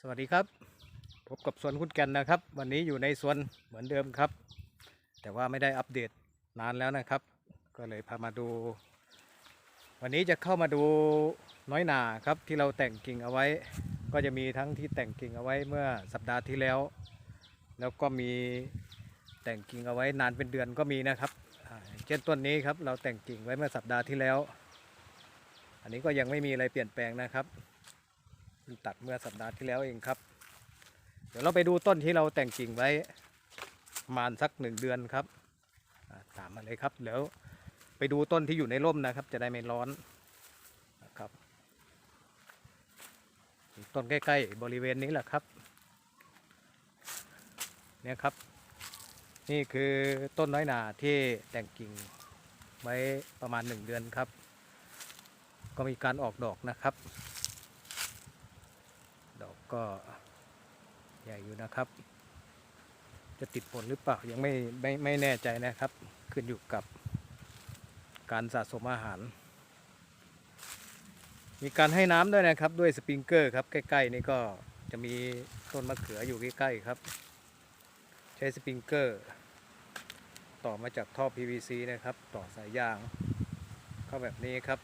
สวัสดีครับ พบกับสวนคุณแก่นนะครับ วันนี้อยู่ในสวนเหมือนเดิมครับ แต่ว่าไม่ได้อัปเดตนานแล้วนะครับ ก็เลยพามาดู วันนี้จะเข้ามาดูน้อยหนาครับที่เราแต่งกิ่งเอาไว้ ก็จะมีทั้งที่แต่งกิ่งเอาไว้เมื่อสัปดาห์ที่แล้ว แล้วก็มีแต่งกิ่งเอาไว้นานเป็นเดือนก็มีนะครับเช่นต้นนี้ครับเราแต่งกิ่งไว้เมื่อสัปดาห์ที่แล้ว อันนี้ก็ยังไม่มีอะไรเปลี่ยนแปลงนะครับ ตัดเมื่อสัปดาห์ที่แล้วเองครับ เดี๋ยวเราไปดูต้นที่เราแต่งกิ่งไว้ประมาณสักหนึ่งเดือนครับอ่าตามมาเลยครับเดี๋ยวไปดูต้นที่อยู่ในร่มนะครับ จะได้ไม่ร้อนนะครับต้นใกล้ ๆ บริเวณนี้แหละครับเนี่ยครับ นี่คือต้นน้อยหนาที่แต่งกิ่งไว้ประมาณหนึ่งเดือนครับ ก็มีการออกดอกนะครับ ก็ใหญ่อยู่นะครับ จะติดผลหรือเปล่ายังไม่ไม่ไม่แน่ใจนะครับ ขึ้นอยู่กับการสะสมอาหาร มีการให้น้ำด้วยนะครับด้วยสปริงเกอร์ครับ ใกล้ๆนี่ก็จะมีต้นมะเขืออยู่ใกล้ๆครับ ใช้สปริงเกอร์ ต่อมาจากท่อ PVC นะครับ ต่อสายยางเข้าแบบนี้ครับ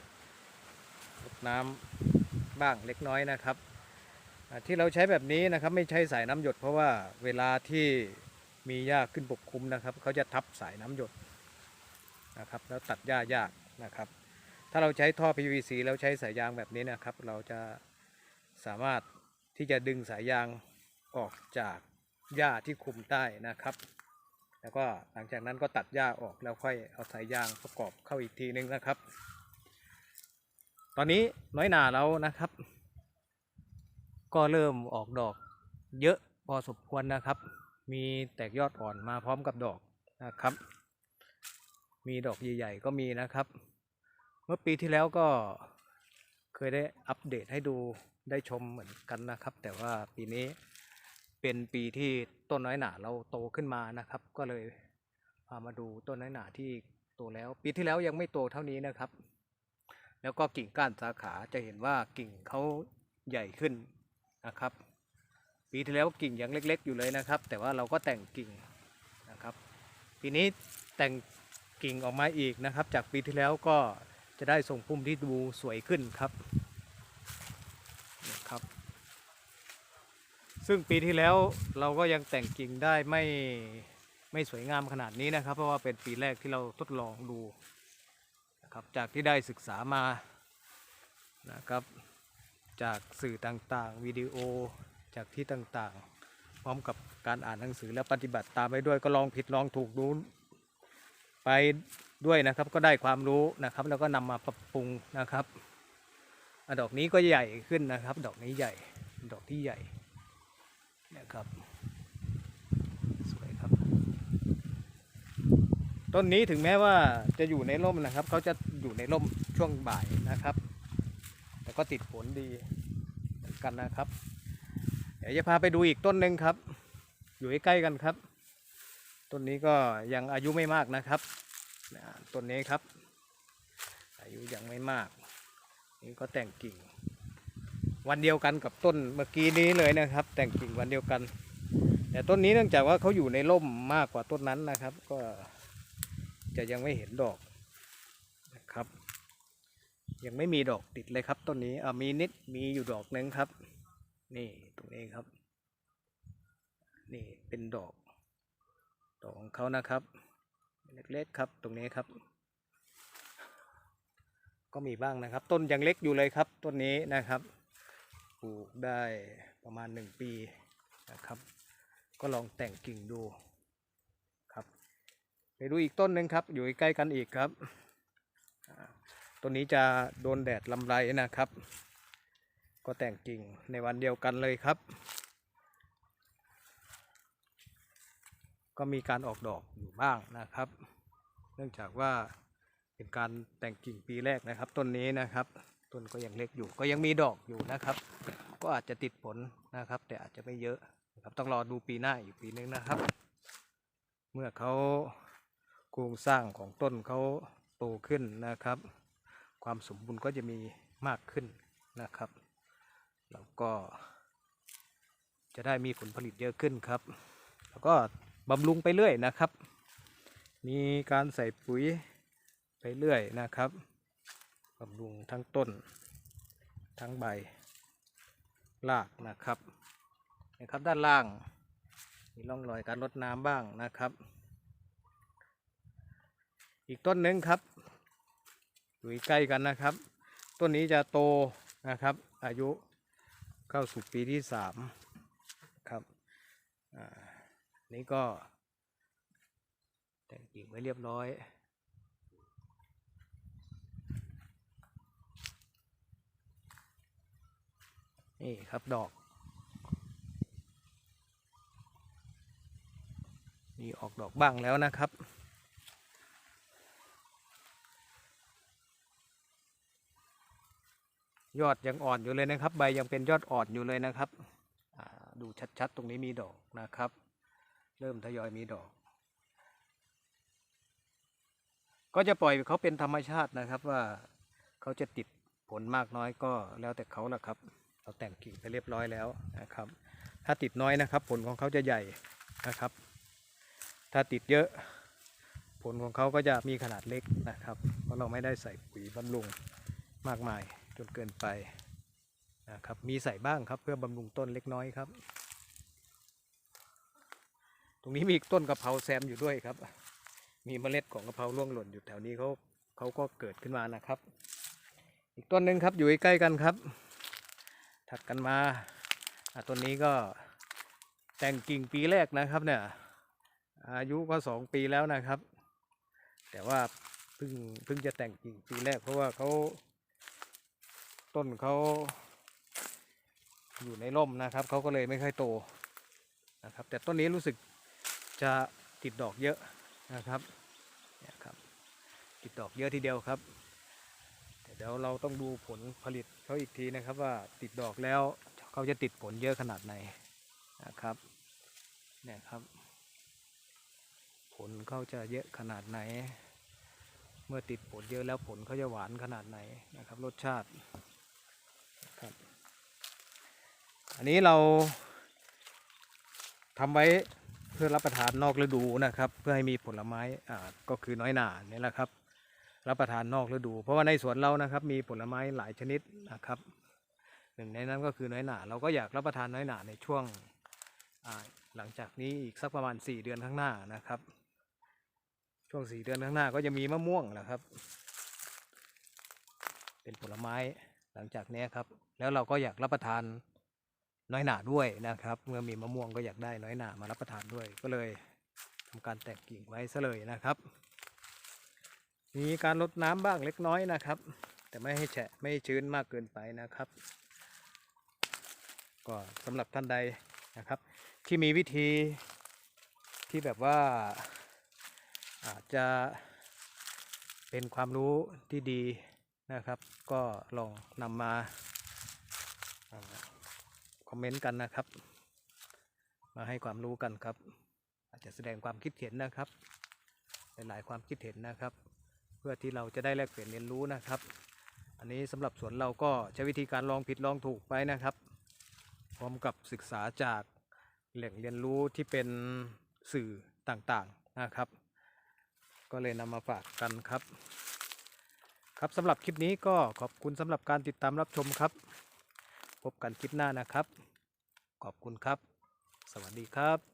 รดน้ำบ้างเล็กน้อยนะครับ ที่เราใช้แบบนี้นะครับไม่ใช่สายน้ำหยด เพราะว่าเวลาที่มีหญ้าขึ้นปกคลุมนะครับเขาจะทับสายน้ำหยดนะครับแล้วตัดหญ้ายากนะครับ ถ้าเราใช้ท่อ PVC แล้วใช้สายยางแบบนี้นะครับ เราจะสามารถที่จะดึงสายยางออกจากหญ้าที่คลุมใต้นะครับ แล้วก็หลังจากนั้นก็ตัดหญ้าออกแล้วค่อยเอาสายยางประกอบเข้าอีกทีนึงนะครับ ตอนนี้น้อยหนาเรานะครับ ก็เริ่มออกดอกเยอะพอสมควรนะครับ มีแตกยอดอ่อนมาพร้อมกับดอกนะครับ มีดอกใหญ่ๆก็มีนะครับ เมื่อปีที่แล้วก็เคยได้อัปเดตให้ดูได้ชมเหมือนกันนะครับ แต่ว่าปีนี้เป็นปีที่ต้นน้อยหนาเราโตขึ้นมานะครับ ก็เลยพามาดูต้นน้อยหนาที่โตแล้ว ปีที่แล้วยังไม่โตเท่านี้นะครับ แล้วก็กิ่งก้านสาขาจะเห็นว่ากิ่งเขาใหญ่ขึ้น นะครับ ปีที่แล้วกิ่งยังเล็ก ๆ อยู่เลยนะครับ แต่ว่าเราก็แต่งกิ่งนะครับปีนี้แต่งกิ่งออกมาอีกนะครับ จากปีที่แล้วก็จะได้ทรงพุ่มที่ดูสวยขึ้นครับนะครับ ซึ่งปีที่แล้วเราก็ยังแต่งกิ่งได้ไม่ไม่สวยงามขนาดนี้นะครับ เพราะว่าเป็นปีแรกที่เราทดลองดูนะครับจากที่ได้ศึกษามานะครับ จากสื่อต่างๆ วิดีโอจากที่ต่างๆ พร้อมกับการอ่านหนังสือและปฏิบัติตามไปด้วยก็ลองผิดลองถูกดูไปด้วยนะครับก็ได้ความรู้นะครับ แล้วก็นำมาปรับปรุงนะครับอดอกนี้ก็ใหญ่ขึ้นนะครับ ดอกนี้ใหญ่ดอกที่ใหญ่นะครับสวยครับ ต้นนี้ถึงแม้ว่าจะอยู่ในร่มนะครับเขาจะอยู่ในร่มช่วงบ่ายนะครับ แต่ก็ติดผลดีกันนะครับ เดี๋ยวจะพาไปดูอีกต้นหนึ่งครับ อยู่ใกล้ๆกันครับ ต้นนี้ก็ยังอายุไม่มากนะครับต้นนี้ครับ อายุยังไม่มาก นี่ก็แต่งกิ่ง วันเดียวกันกับต้นเมื่อกี้นี้เลยนะครับ แต่งกิ่งวันเดียวกัน แต่ต้นนี้เนื่องจากว่าเขาอยู่ในร่มมากกว่าต้นนั้นนะครับ ก็จะยังไม่เห็นดอก ยังไม่มีดอกติดเลยครับต้นนี้อ่ามีนิดมีอยู่ดอกหนึ่งครับ นี่ตรงนี้ครับ นี่เป็นดอกดอกของเขานะครับ เล็กๆครับตรงนี้ครับ ก็มีบ้างนะครับ ต้นยังเล็กอยู่เลยครับ ต้นนี้นะครับปลูกได้ประมาณหนึ่งปีนะครับ ก็ลองแต่งกิ่งดูครับ ไปดูอีกต้นหนึ่งครับ อยู่ใกล้กันอีกครับ ต้นนี้จะโดนแดดลำไรนะครับ ก็แต่งกิ่งในวันเดียวกันเลยครับ ก็มีการออกดอกอยู่บ้างนะครับ เนื่องจากว่าเป็นการแต่งกิ่งปีแรกนะครับ ต้นนี้นะครับต้นก็ยังเล็กอยู่ ก็ยังมีดอกอยู่นะครับ ก็อาจจะติดผลนะครับ แต่อาจจะไม่เยอะนะครับต้องรอดูปีหน้าอีกปีนึงนะครับ เมื่อเขาโครงสร้างของต้นเขาโตขึ้นนะครับ ความสมบูรณ์ก็จะมีมากขึ้นนะครับ แล้วก็จะได้มีผลผลิตเยอะขึ้นครับ แล้วก็บำรุงไปเรื่อยนะครับ มีการใส่ปุ๋ยไปเรื่อยนะครับบำรุงทั้งต้น ทั้งใบรากนะครับนะครับด้านล่าง มีร่องรอยการรดน้ำบ้างนะครับ อีกต้นหนึ่งครับ อยู่ใกล้กันนะครับ ต้นนี้จะโตนะครับ อายุเข้าสู่ปีที่สามครับนี่ก็แต่งกิ่งไว้เรียบร้อยนี่ครับดอก นี่ออกดอกบ้างแล้วนะครับ ยอดยังอ่อนอยู่เลยนะครับ ใบยังเป็นยอดอ่อนอยู่เลยนะครับดูชัดๆ ตรงนี้มีดอกนะครับ เริ่มทยอยมีดอก ก็จะปล่อยเขาเป็นธรรมชาตินะครับว่าเขาจะติดผลมากน้อยก็แล้วแต่เขาละครับ เราแต่งกิ่งไปเรียบร้อยแล้วนะครับ ถ้าติดน้อยนะครับ ผลของเขาจะใหญ่นะครับ ถ้าติดเยอะ ผลของเขาก็จะมีขนาดเล็กนะครับ เพราะเราไม่ได้ใส่ปุ๋ยบำรุงมากมาย จนเกินไปนะครับมีใส่บ้างครับเพื่อบำรุงต้นเล็กน้อยครับ ตรงนี้มีต้นกะเพราแซมอยู่ด้วยครับ มีเมล็ดของกะเพราร่วงหล่นอยู่แถวนี้เขาเขาก็เกิดขึ้นมานะครับ อีกต้นหนึ่งครับอยู่ใกล้กันครับ ถัดกันมาต้นนี้ก็แต่งกิ่งปีแรกนะครับเนี่ยอายุก็สองปีแล้วนะครับ แต่ว่าเพิ่งเพิ่งจะแต่งกิ่งปีแรกเพราะว่าเขา ต้นเขาอยู่ในร่มนะครับเขาก็เลยไม่ค่อยโตนะครับ แต่ต้นนี้รู้สึกจะติดดอกเยอะนะครับเนี่ยครับ ติดดอกเยอะทีเดียวครับแต่เดี๋ยวเราต้องดูผลผลิตเขาอีกทีนะครับว่าติดดอกแล้วเขาจะติดผลเยอะขนาดไหนนะครับเนี่ยครับ ผลเขาจะเยอะขนาดไหน เมื่อติดผลเยอะแล้วผลเขาจะหวานขนาดไหนนะครับ รสชาติ ครับอันนี้เราทำไว้เพื่อรับประทานนอกฤดูนะครับ เพื่อให้มีผลไม้อ่าก็คือน้อยหนานี่แหละครับ รับประทานนอกฤดู เพราะว่าในสวนเรานะครับ มีผลไม้หลายชนิดนะครับหนึ่งในนั้นก็คือน้อยหนา เราก็อยากรับประทานน้อยหนาในช่วงอ่าหลังจากนี้อีกสักประมาณ 4 เดือนข้างหน้านะครับ ช่วง 4 เดือนข้างหน้าก็จะมีมะม่วงแหละครับ เป็นผลไม้ หลังจากนี้ครับ แล้วเราก็อยากรับประทานน้อยหนาด้วยนะครับ เมื่อมีมะม่วงก็อยากได้น้อยหนามารับประทานด้วย ก็เลยทำการแตกกิ่งไว้ซะเลยนะครับ มีการลดน้ำบ้างเล็กน้อยนะครับ แต่ไม่ให้แฉะไม่ให้ชื้นมากเกินไปนะครับ ก็สำหรับท่านใดนะครับ ที่มีวิธีที่แบบว่าอาจจะเป็นความรู้ที่ดีนะครับ ก็ลองนำมาคอมเมนต์กันนะครับ มาให้ความรู้กันครับ อาจจะแสดงความคิดเห็นนะครับ หลายๆความคิดเห็นนะครับ เพื่อที่เราจะได้แลกเปลี่ยนเรียนรู้นะครับ อันนี้สำหรับสวนเราก็ใช้วิธีการลองผิดลองถูกไปนะครับ พร้อมกับศึกษาจากแหล่งเรียนรู้ที่เป็นสื่อต่างๆนะครับ ก็เลยนำมาฝากกันครับ ครับสำหรับคลิปนี้ก็ขอบคุณสำหรับการติดตามรับชมครับ พบกันคลิปหน้านะครับ ขอบคุณครับ สวัสดีครับ